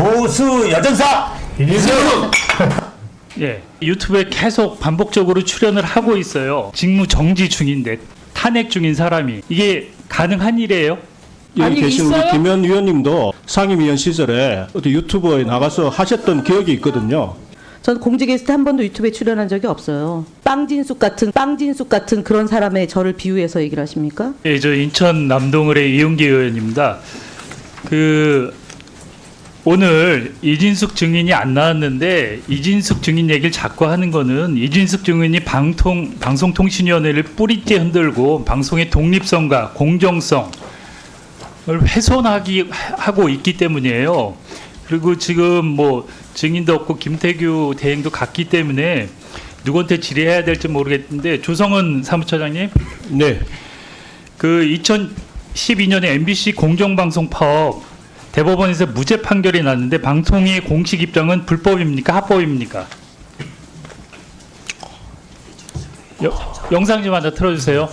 보수 여전사 이승훈 예, 유튜브에 계속 반복적으로 출연을 하고 있어요. 직무 정지 중인데 탄핵 중인 사람이 이게 가능한 일이에요? 여기 아니, 계신 있어요? 우리 김현 의원님도 상임위원 시절에 어디 유튜브에 나가서 하셨던 기억이 있거든요. 전 공직 게스트 한 번도 유튜브에 출연한 적이 없어요. 빵진숙 같은 빵진숙 같은 그런 사람의 저를 비유해서 얘기를 하십니까? 예, 저 인천 남동을의 이용기 의원입니다. 그 오늘 이진숙 증인이 안 나왔는데 이진숙 증인 얘기를 자꾸 하는 거는 이진숙 증인이 방통 방송통신위원회를 뿌리째 흔들고 방송의 독립성과 공정성을 훼손하기 하고 있기 때문이에요. 그리고 지금 뭐 증인도 없고 김태규 대행도 갔기 때문에 누구한테 질의해야 될지 모르겠는데 조성은 사무처장님 네. 그 2012년에 MBC 공정방송 파업 대법원에서 무죄 판결이 났는데 방통위의 공식 입장은 불법입니까 합법입니까? 여, 영상 좀 하나 틀어주세요.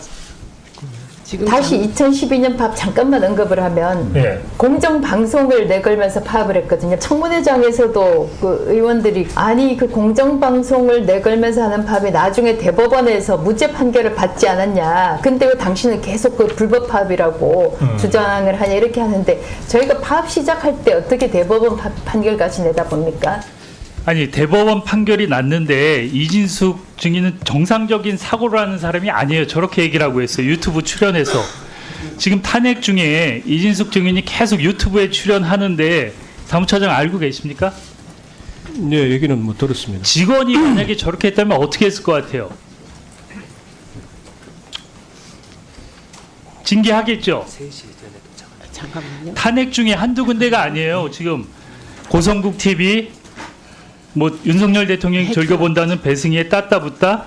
다시 2012년 밥 잠깐만 언급을 하면 예. 공정 방송을 내걸면서 파업을 했거든요. 청문회장에서도 그 의원들이 아니 그 공정 방송을 내걸면서 하는 파업이 나중에 대법원에서 무죄 판결을 받지 않았냐. 근데 왜 당신은 계속 그 불법 파업이라고 주장을 하냐 이렇게 하는데 저희가 파업 시작할 때 어떻게 대법원 파- 판결까지 내다 봅니까? 아니 대법원 판결이 났는데 이진숙 증인은 정상적인 사고를 하는 사람이 아니에요. 저렇게 얘기를 하고 했어요. 유튜브 출연해서 지금 탄핵 중에 이진숙 증인이 계속 유튜브에 출연하는데 사무처장 알고 계십니까? 네, 얘기는 뭐 들었습니다. 직원이 만약에 저렇게 했다면 어떻게 했을 것 같아요? 징계하겠죠. 잠깐만요. 탄핵 중에 한두 군데가 아니에요. 지금 고성국 TV, 뭐 윤석열 대통령이 즐겨본다는 배승희의 따따붙다,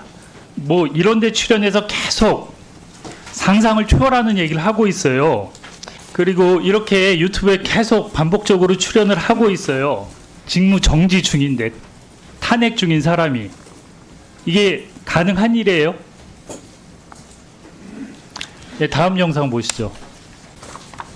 뭐 이런 데 출연해서 계속 상상을 초월하는 얘기를 하고 있어요. 그리고 이렇게 유튜브에 계속 반복적으로 출연을 하고 있어요. 직무 정지 중인데 탄핵 중인 사람이 이게 가능한 일이에요? 네, 다음 영상 보시죠.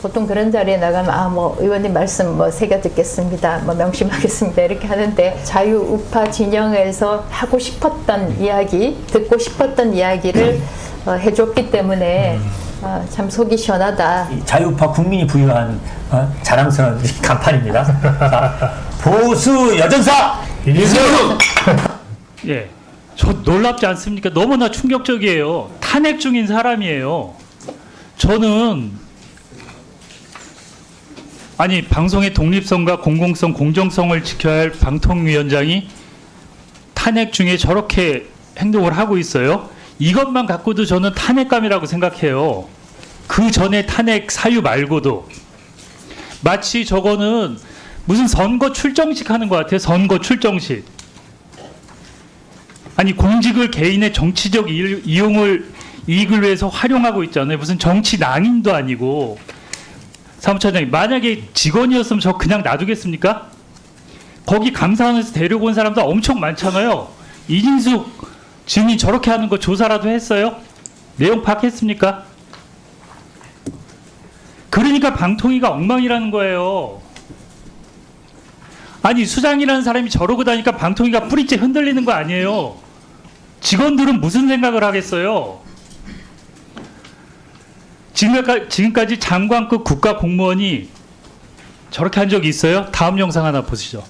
보통 그런 자리에 나가면 아 뭐 의원님 말씀 뭐 새겨 듣겠습니다 뭐 명심하겠습니다 이렇게 하는데 자유 우파 진영에서 하고 싶었던 이야기 듣고 싶었던 이야기를 어, 해줬기 때문에 어, 참 속이 시원하다 이 자유파 국민이 부여한 어, 자랑스러운 이 간판입니다. 자, 보수 여전사 이승훈 예. 저 놀랍지 않습니까? 너무나 충격적이에요. 탄핵 중인 사람이에요. 저는 아니 방송의 독립성과 공공성, 공정성을 지켜야 할 방통위원장이 탄핵 중에 저렇게 행동을 하고 있어요. 이것만 갖고도 저는 탄핵감이라고 생각해요. 그 전에 탄핵 사유 말고도 마치 저거는 무슨 선거 출정식 하는 것 같아요. 선거 출정식. 아니 공직을 개인의 정치적 일- 이용을 이익을 위해서 활용하고 있잖아요. 무슨 정치 낭인도 아니고 사무처장님 만약에 직원이었으면 저 그냥 놔두겠습니까? 거기 감사원에서 데려온 사람도 엄청 많잖아요. 이진숙 증인 저렇게 하는 거 조사라도 했어요? 내용 파악했습니까? 그러니까 방통위가 엉망이라는 거예요. 아니 수장이라는 사람이 저러고 다니까 방통위가 뿌리째 흔들리는 거 아니에요. 직원들은 무슨 생각을 하겠어요? 지금까지, 지금까지 장관급 국가 공무원이 저렇게 한 적이 있어요? 다음 영상 하나 보시죠.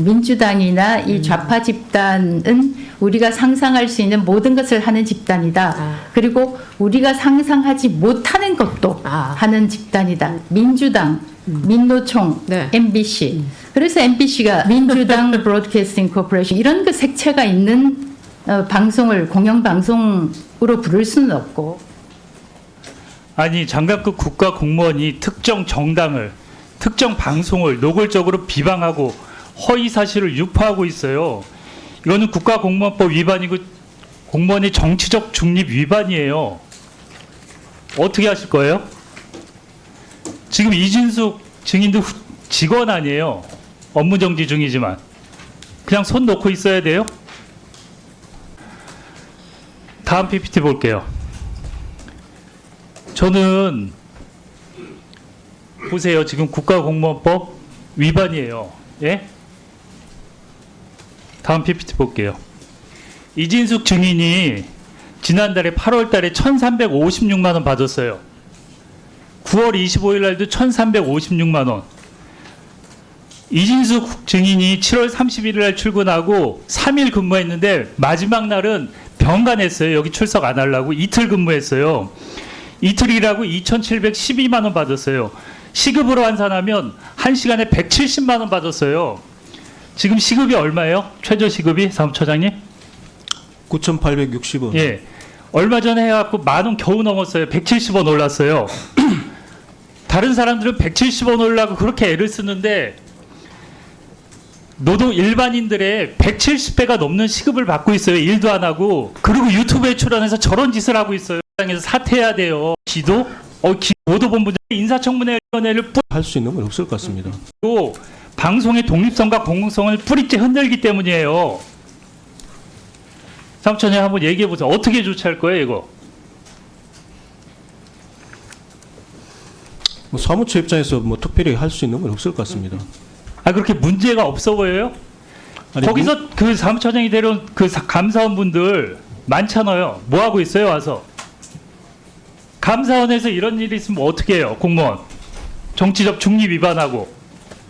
민주당이나 이 좌파 집단은 우리가 상상할 수 있는 모든 것을 하는 집단이다. 아. 그리고 우리가 상상하지 못하는 것도 아. 하는 집단이다. 민주당, 민노총, 네. MBC. 그래서 MBC가 민주당 브로드캐스팅 코퍼레이션 이런 그 색채가 있는 어, 방송을 공영 방송 으로 부를 수는 없고 아니 장관급 국가 공무원이 특정 정당을 특정 방송을 노골적으로 비방하고 허위 사실을 유포하고 있어요. 이거는 국가 공무원법 위반이고 공무원의 정치적 중립 위반이에요. 어떻게 하실 거예요? 지금 이진숙 증인도 후- 직원 아니에요. 업무 정지 중이지만 그냥 손 놓고 있어야 돼요. 다음 PPT 볼게요. 저는 보세요. 지금 국가공무원법 위반이에요. 예? 다음 PPT 볼게요. 이진숙 증인이 지난달에 8월 달에 1,356만 원 받았어요. 9월 25일 날도 1,356만 원. 이진숙 증인이 7월 31일 날 출근하고 3일 근무했는데 마지막 날은 병간했어요. 여기 출석 안 하려고 이틀 근무했어요. 이틀 일하고 2,712만 원 받았어요. 시급으로 환산하면 1시간에 170만 원 받았어요. 지금 시급이 얼마예요? 최저 시급이 사무처장님? 9,860원. 예. 얼마 전에 해갖고 만 원 겨우 넘었어요. 170원 올랐어요. 다른 사람들은 170원 올라고 그렇게 애를 쓰는데 노동 일반인들의 170배가 넘는 시급을 받고 있어요. 일도 안 하고 그리고 유튜브에 출연해서 저런 짓을 하고 있어요. 당에서 사퇴해야 돼요. 기도 어 기, 보도본부장 인사청문회위원회를 할 수 있는 건 없을 것 같습니다. 뿌리고 방송의 독립성과 공공성을 뿌리째 흔들기 때문이에요. 삼촌이 한번 얘기해 보세요. 어떻게 조치할 거예요, 이거? 뭐 사무처 입장에서 뭐 특별히 할 수 있는 건 없을 것 같습니다. 아 그렇게 문제가 없어 보여요? 아니, 거기서 그 사무처장이 데려온 그 사- 감사원분들 많잖아요. 뭐 하고 있어요 와서? 감사원에서 이런 일이 있으면 어떻게 해요 공무원? 정치적 중립 위반하고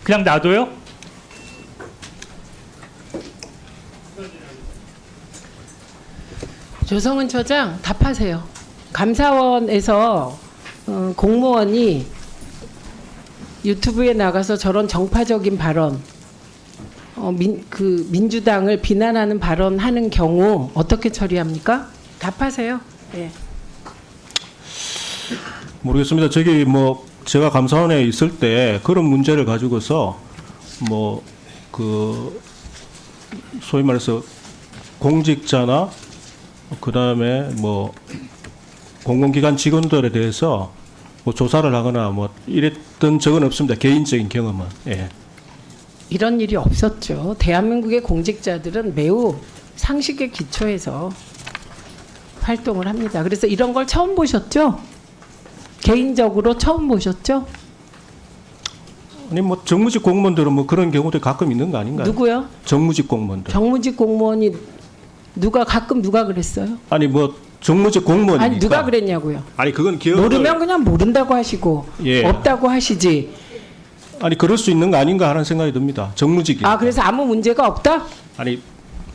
그냥 놔둬요? 조성은 처장 답하세요. 감사원에서 어, 공무원이 유튜브에 나가서 저런 정파적인 발언, 어, 민, 그 민주당을 비난하는 발언하는 경우 어떻게 처리합니까? 답하세요. 예. 모르겠습니다. 저기 뭐 제가 감사원에 있을 때 그런 문제를 가지고서 뭐 그 소위 말해서 공직자나 그 다음에 뭐 공공기관 직원들에 대해서 뭐 조사를 하거나 뭐 이랬던 적은 없습니다. 개인적인 경험은. 예. 이런 일이 없었죠. 대한민국의 공직자들은 매우 상식에 기초해서 활동을 합니다. 그래서 이런 걸 처음 보셨죠? 개인적으로 처음 보셨죠? 아니 뭐 정무직 공무원들은 뭐 그런 경우도 가끔 있는 거 아닌가요? 누구요? 정무직 공무원들. 정무직 공무원이 누가 가끔 누가 그랬어요? 아니 뭐 정무직 공무원이니까. 아니 누가 그랬냐고요? 아니 그건 기억 모르면 그냥 모른다고 하시고 예. 없다고 하시지. 아니 그럴 수 있는 거 아닌가 하는 생각이 듭니다. 정무직이. 아 그래서 아무 문제가 없다? 아니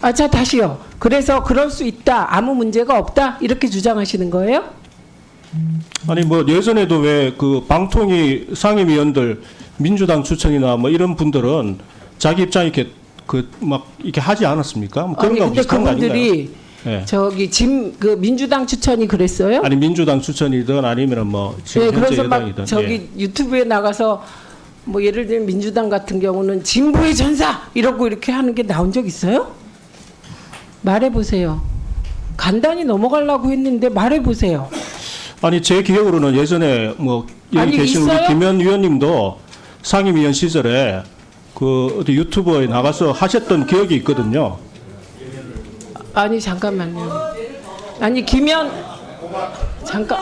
아 자 다시요. 그래서 그럴 수 있다. 아무 문제가 없다. 이렇게 주장하시는 거예요? 아니 뭐 예전에도 왜 그 방통위 상임위원들 민주당 추천이나 뭐 이런 분들은 자기 입장 이렇게 그 막 이렇게 하지 않았습니까? 뭐 그런 아니 거 근데 비슷한 거 아닌가요? 그분들이 예. 저기 짐 그 민주당 추천이 그랬어요? 아니 민주당 추천이든 아니면은 뭐 지금 예, 현재 그래서 막 여당이든 저기 예. 유튜브에 나가서 뭐 예를 들면 민주당 같은 경우는 진보의 전사 이러고 이렇게 하는 게 나온 적 있어요? 말해 보세요. 간단히 넘어가려고 했는데 말해 보세요. 아니 제 기억으로는 예전에 뭐 여기 아니, 계신 있어요? 우리 김현 위원님도 상임위원 시절에 그 어디 유튜브에 나가서 하셨던 기억이 있거든요. 아니 잠깐만요. 아니 김현 잠깐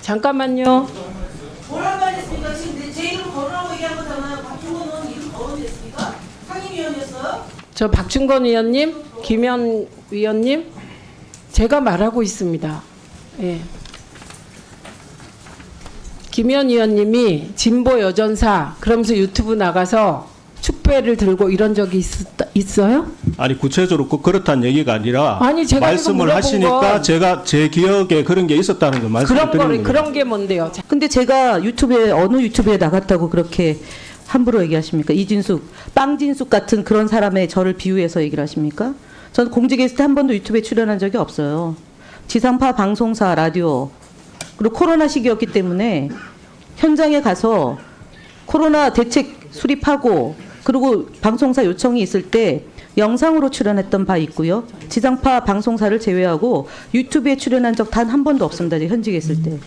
잠깐만요. 뭐라고 하셨습니까? 지금 내- 제 이름 거론하고 얘기한 거잖아요. 박준건 의원 이름 거론됐습니까? 상임위원이었어요? 저 박준건 의원님, 김현 위원님, 제가 말하고 있습니다. 예. 김현 의원님이 진보 여전사 그러면서 유튜브 나가서 축배를 들고 이런 적이 있었, 있어요? 아니 구체적으로 꼭 그렇다는 얘기가 아니라 아니, 말씀을 하시니까 건 제가 제 기억에 그런 게 있었다는 걸 말씀드리는 거예요. 그런 게 뭔데요? 자, 근데 제가 유튜브에 어느 유튜브에 나갔다고 그렇게 함부로 얘기하십니까? 이진숙, 빵진숙 같은 그런 사람의 저를 비유해서 얘기를 하십니까? 전 공직 게스트 한 번도 유튜브에 출연한 적이 없어요. 지상파 방송사 라디오 그리고 코로나 시기였기 때문에 현장에 가서 코로나 대책 수립하고 그리고 방송사 요청이 있을 때 영상으로 출연했던 바 있고요. 지상파 방송사를 제외하고 유튜브에 출연한 적 단 한 번도 없습니다. 현직에 있을 때.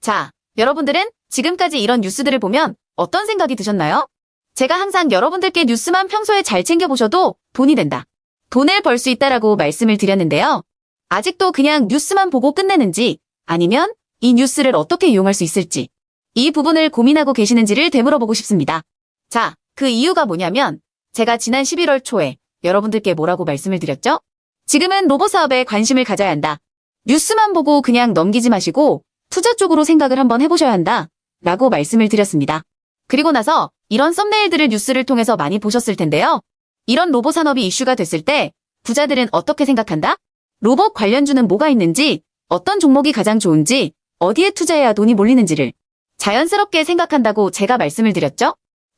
자, 여러분들은 지금까지 이런 뉴스들을 보면 어떤 생각이 드셨나요? 제가 항상 여러분들께 뉴스만 평소에 잘 챙겨보셔도 돈이 된다. 돈을 벌 수 있다라고 말씀을 드렸는데요. 아직도 그냥 뉴스만 보고 끝내는지 아니면 이 뉴스를 어떻게 이용할 수 있을지 이 부분을 고민하고 계시는지를 되물어보고 싶습니다. 자, 그 이유가 뭐냐면 제가 지난 11월 초에 여러분들께 뭐라고 말씀을 드렸죠? 지금은 로봇 사업에 관심을 가져야 한다. 뉴스만 보고 그냥 넘기지 마시고 투자 쪽으로 생각을 한번 해보셔야 한다. 라고 말씀을 드렸습니다. 그리고 나서 이런 썸네일들을 뉴스를 통해서 많이 보셨을 텐데요. 이런 로봇 산업이 이슈가 됐을 때 부자들은 어떻게 생각한다? 로봇 관련주는 뭐가 있는지, 어떤 종목이 가장 좋은지, 어디에 투자해야 돈이 몰리는지를 자연스럽게 생각한다고 제가 말씀을 드렸죠?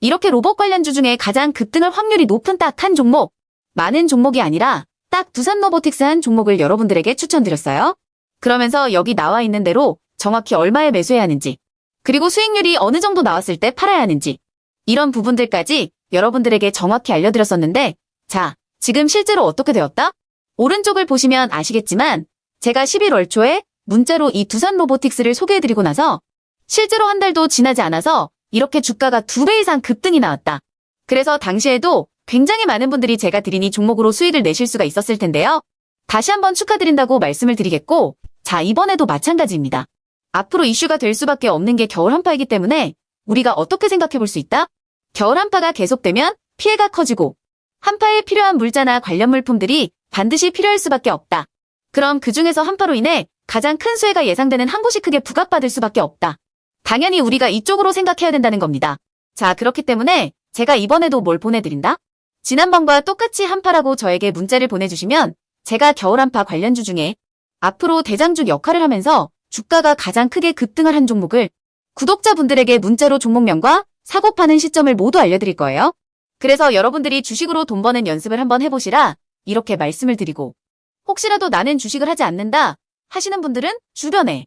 이렇게 로봇 관련주 중에 가장 급등할 확률이 높은 딱 한 종목, 많은 종목이 아니라 딱 두산 로보틱스 한 종목을 여러분들에게 추천드렸어요. 그러면서 여기 나와 있는 대로 정확히 얼마에 매수해야 하는지, 그리고 수익률이 어느 정도 나왔을 때 팔아야 하는지, 이런 부분들까지 여러분들에게 정확히 알려드렸었는데, 자, 지금 실제로 어떻게 되었다? 오른쪽을 보시면 아시겠지만, 제가 11월 초에 문자로 이 두산 로보틱스를 소개해드리고 나서, 실제로 한 달도 지나지 않아서 이렇게 주가가 두 배 이상 급등이 나왔다. 그래서 당시에도 굉장히 많은 분들이 제가 드린 이 종목으로 수익을 내실 수가 있었을 텐데요. 다시 한번 축하드린다고 말씀을 드리겠고, 자, 이번에도 마찬가지입니다. 앞으로 이슈가 될 수밖에 없는 게 겨울 한파이기 때문에 우리가 어떻게 생각해 볼 수 있다? 겨울 한파가 계속되면 피해가 커지고 한파에 필요한 물자나 관련 물품들이 반드시 필요할 수밖에 없다. 그럼 그 중에서 한파로 인해 가장 큰 수해가 예상되는 한 곳이 크게 부각받을 수밖에 없다. 당연히 우리가 이쪽으로 생각해야 된다는 겁니다. 자, 그렇기 때문에 제가 이번에도 뭘 보내드린다? 지난번과 똑같이 한파라고 저에게 문자를 보내주시면 제가 겨울 한파 관련주 중에 앞으로 대장주 역할을 하면서 주가가 가장 크게 급등을 한 종목을 구독자분들에게 문자로 종목명과 사고 파는 시점을 모두 알려드릴 거예요. 그래서 여러분들이 주식으로 돈 버는 연습을 한번 해보시라 이렇게 말씀을 드리고 혹시라도 나는 주식을 하지 않는다 하시는 분들은 주변에